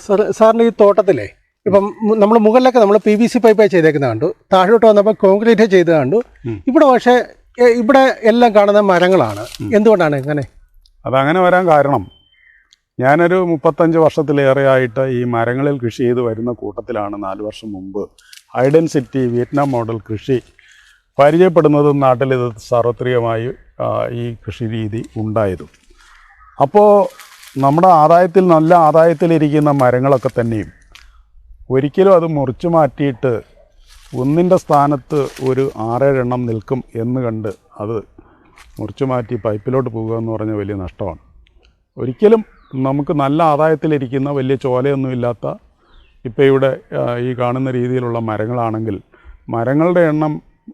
സാർ സാറിന്റെ ഈ തോട്ടത്തിലെ ഇപ്പം നമ്മൾ മുകളിലൊക്കെ നമ്മൾ പി വി സി പൈപ്പായി ചെയ്തേക്കുന്ന കണ്ടു. താഴോട്ട് വന്നപ്പോൾ കോൺക്രീറ്റ് ചെയ്ത് കണ്ടു. ഇവിടെ പക്ഷേ ഇവിടെ എല്ലാം കാണുന്ന മരങ്ങളാണ്. എന്തുകൊണ്ടാണ് ഇങ്ങനെ? അതങ്ങനെ വരാൻ കാരണം ഞാനൊരു മുപ്പത്തഞ്ച് വർഷത്തിലേറെയായിട്ട് ഈ മരങ്ങളിൽ കൃഷി ചെയ്ത് വരുന്ന കൂട്ടത്തിലാണ് നാല് വർഷം മുമ്പ് ഹൈഡൻസിറ്റി വിയറ്റ്നാം മോഡൽ കൃഷി പരിചയപ്പെടുന്നതും നാട്ടിൽ ഇത് സാർവത്രികമായി ഈ കൃഷി രീതി ഉണ്ടായതും. അപ്പോൾ നമ്മുടെ ആദായത്തിൽ നല്ല ആദായത്തിലിരിക്കുന്ന മരങ്ങളൊക്കെ തന്നെയും ഒരിക്കലും അത് മുറിച്ചു മാറ്റിയിട്ട് ഒന്നിന്റെ സ്ഥാനത്ത് ഒരു ആറേഴെണ്ണം നിൽക്കും എന്ന് കണ്ട് അത് മുറിച്ചു മാറ്റി പൈപ്പിലോട്ട് പോകുക എന്ന് പറഞ്ഞ വലിയ നഷ്ടമാണ്. ഒരിക്കലും നമുക്ക് നല്ല ആദായത്തിലിരിക്കുന്ന വലിയ ചോലയൊന്നും ഇല്ലാത്ത ഇപ്പോൾ ഇവിടെ ഈ കാണുന്ന രീതിയിലുള്ള മരങ്ങളാണെങ്കിൽ മരങ്ങളുടെ എണ്ണം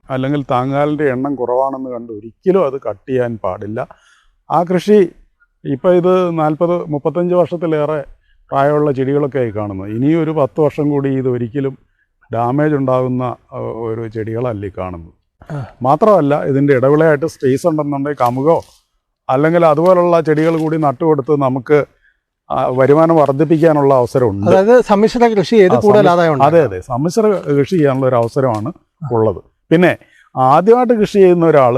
അല്ലെങ്കിൽ താങ്ങാലിന്റെ എണ്ണം കുറവാണെന്ന് കണ്ട് ഒരിക്കലും അത് കട്ട് ചെയ്യാൻ പാടില്ല. ആ കൃഷി ഇപ്പോൾ ഇത് നാൽപ്പത് മുപ്പത്തഞ്ച് വർഷത്തിലേറെ പ്രായമുള്ള ചെടികളൊക്കെ ആയി കാണുന്നത് ഇനിയും ഒരു പത്ത് വർഷം കൂടി ഇത് ഒരിക്കലും ഡാമേജ് ഉണ്ടാകുന്ന ഒരു ചെടികളല്ല ഈ കാണുന്നത്. മാത്രമല്ല ഇതിന്റെ ഇടവിളയായിട്ട് സ്പേസ് ഉണ്ടെന്നുണ്ടെങ്കിൽ കമുകോ അല്ലെങ്കിൽ അതുപോലുള്ള ചെടികൾ കൂടി നട്ടുകൊടുത്ത് നമുക്ക് വരുമാനം വർദ്ധിപ്പിക്കാനുള്ള അവസരമുണ്ട്. അതായത് സമ്മിശ്ര കൃഷി ചെയ്ത് കൂടുതൽ ആദായം അതെ അതെ. സമ്മിശ്ര കൃഷി ചെയ്യാനുള്ള ഒരു അവസരമാണ് ഉള്ളത്. പിന്നെ ആദ്യമായിട്ട് കൃഷി ചെയ്യുന്ന ഒരാൾ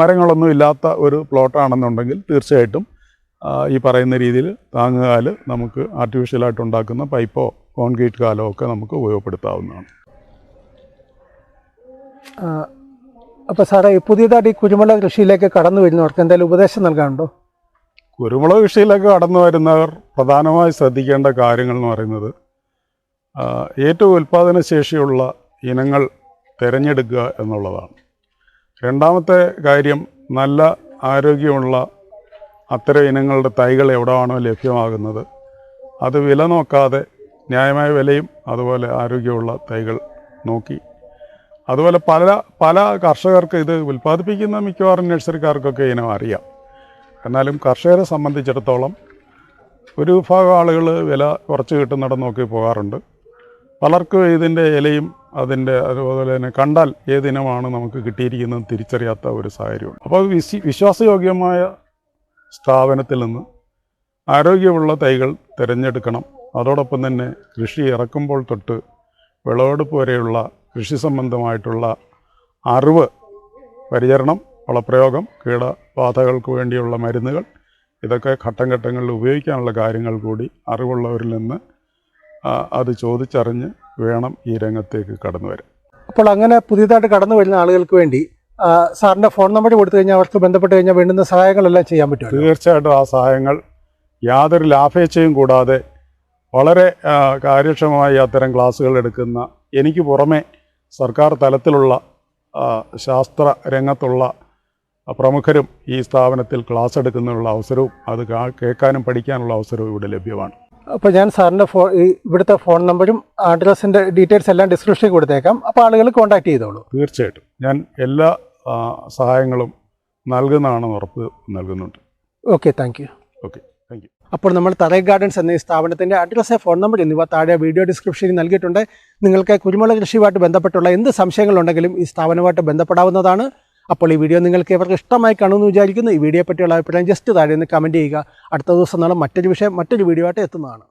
മരങ്ങളൊന്നും ഇല്ലാത്ത ഒരു പ്ലോട്ടാണെന്നുണ്ടെങ്കിൽ തീർച്ചയായിട്ടും ഈ പറയുന്ന രീതിയിൽ താങ്ങുകാൽ നമുക്ക് ആർട്ടിഫിഷ്യലായിട്ട് ഉണ്ടാക്കുന്ന പൈപ്പോ കോൺക്രീറ്റ് കാലോ ഒക്കെ നമുക്ക് ഉപയോഗപ്പെടുത്താവുന്നതാണ്. അപ്പോൾ സാറേ പുതിയതായിട്ട് ഈ കുരുമുളക് കൃഷിയിലേക്ക് കടന്നു വരുന്നവർക്ക് എന്തെങ്കിലും ഉപദേശം നൽകാനുണ്ടോ? കുരുമുളക് കൃഷിയിലേക്ക് കടന്നു വരുന്നവർ പ്രധാനമായി ശ്രദ്ധിക്കേണ്ട കാര്യങ്ങൾ എന്ന് പറയുന്നത് ഏറ്റവും ഉൽപ്പാദന ശേഷിയുള്ള ഇനങ്ങൾ തിരഞ്ഞെടുക്കുക എന്നുള്ളതാണ്. രണ്ടാമത്തെ കാര്യം നല്ല ആരോഗ്യമുള്ള അത്തരം ഇനങ്ങളുടെ തൈകൾ എവിടെയാണോ ലഭ്യമാകുന്നത് അത് വില നോക്കാതെ ന്യായമായ വിലയും അതുപോലെ ആരോഗ്യമുള്ള തൈകൾ നോക്കി അതുപോലെ പല പല കർഷകർക്ക് ഇത് ഉൽപ്പാദിപ്പിക്കുന്ന മിക്കവാറും നഴ്സറിക്കാർക്കൊക്കെ ഇനം അറിയാം. എന്നാലും കർഷകരെ സംബന്ധിച്ചിടത്തോളം ഒരു വിഭാഗം ആളുകൾ വില കുറച്ച് കിട്ടുന്നിടം നോക്കി പോകാറുണ്ട്. പലർക്കും ഇതിന്റെ ഇലയും അതിന്റെ അതുപോലെ തന്നെ കണ്ടാൽ ഏതിനമാണ് നമുക്ക് കിട്ടിയിരിക്കുന്നത് തിരിച്ചറിയാത്ത ഒരു സാഹചര്യമുണ്ട്. അപ്പോൾ വിശ്വ വിശ്വാസയോഗ്യമായ സ്ഥാപനത്തിൽ നിന്ന് ആരോഗ്യമുള്ള തൈകൾ തിരഞ്ഞെടുക്കണം. അതോടൊപ്പം തന്നെ കൃഷി ഇറക്കുമ്പോൾ തൊട്ട് വിളവെടുപ്പ് വരെയുള്ള കൃഷി സംബന്ധമായിട്ടുള്ള അറിവ് പരിചരണം വളപ്രയോഗം കീടബാധകൾക്ക് വേണ്ടിയുള്ള മരുന്നുകൾ ഇതൊക്കെ ഘട്ടം ഘട്ടങ്ങളിൽ ഉപയോഗിക്കാനുള്ള കാര്യങ്ങൾ കൂടി അറിവുള്ളവരിൽ നിന്ന് അത് ചോദിച്ചറിഞ്ഞ് വേണം ഈ രംഗത്തേക്ക് കടന്നു വരാൻ. അപ്പോൾ അങ്ങനെ പുതിയതായിട്ട് കടന്നു വരുന്ന ആളുകൾക്ക് വേണ്ടി സാറിന്റെ ഫോൺ നമ്പർ കൊടുത്തു കഴിഞ്ഞാൽ അവർക്ക് ബന്ധപ്പെട്ട് കഴിഞ്ഞാൽ വേണ്ടുന്ന സഹായങ്ങളെല്ലാം ചെയ്യാൻ പറ്റും തീർച്ചയായിട്ടും ആ സഹായങ്ങൾ യാതൊരു ലാഭേച്ഛയും കൂടാതെ വളരെ കാര്യക്ഷമമായി അത്തരം ക്ലാസ്സുകൾ എടുക്കുന്ന എനിക്ക് പുറമെ സർക്കാർ തലത്തിലുള്ള ശാസ്ത്ര രംഗത്തുള്ള പ്രമുഖരും ഈ സ്ഥാപനത്തിൽ ക്ലാസ് എടുക്കുന്നതിനുള്ള അവസരവും അത് കേൾക്കാനും പഠിക്കാനുള്ള അവസരവും ഇവിടെ ലഭ്യമാണ്. അപ്പോൾ ഞാൻ സാറിന്റെ ഫോ ഇവിടുത്തെ ഫോൺ നമ്പറും അഡ്രസ്സിന്റെ ഡീറ്റെയിൽസ് എല്ലാം ഡിസ്ക്രിപ്ഷനിൽ കൊടുത്തേക്കാം. അപ്പോൾ ആളുകൾ കോൺടാക്ട് ചെയ്തോളൂ. തീർച്ചയായിട്ടും. ഞാൻ എല്ലാ സഹായങ്ങളും നൽകുന്നതാണെന്ന് ഉറപ്പ് നൽകുന്നുണ്ട്. Okay thank you. ഓക്കെ. അപ്പോൾ നമ്മൾ തറൈ ഗാർഡൻസ് എന്ന ഈ സ്ഥാപനത്തിന്റെ അഡ്രസ്സ് ഫോൺ നമ്പർ എന്നിവ താഴെ വീഡിയോ ഡിസ്ക്രിപ്ഷനിൽ നൽകിയിട്ടുണ്ട്. നിങ്ങൾക്ക് കുരുമുളക് കൃഷിയുമായിട്ട് ബന്ധപ്പെട്ടുള്ള എന്ത് സംശയങ്ങളുണ്ടെങ്കിലും ഈ സ്ഥാപനവുമായിട്ട് ബന്ധപ്പെടാവുന്നതാണ്. അപ്പോൾ ഈ വീഡിയോ നിങ്ങൾക്ക് ഇവർക്ക് ഇഷ്ടമായി കാണുമെന്ന് വിചാരിക്കുന്നു. ഈ വീഡിയോയെ പറ്റിയുള്ള അഭിപ്രായം ജസ്റ്റ് താഴെ നിന്ന് കമന്റ് ചെയ്യുക. അടുത്ത ദിവസം നാളെ മറ്റൊരു വിഷയം മറ്റൊരു വീഡിയോ ആയിട്ട് എത്തുന്നതാണ്.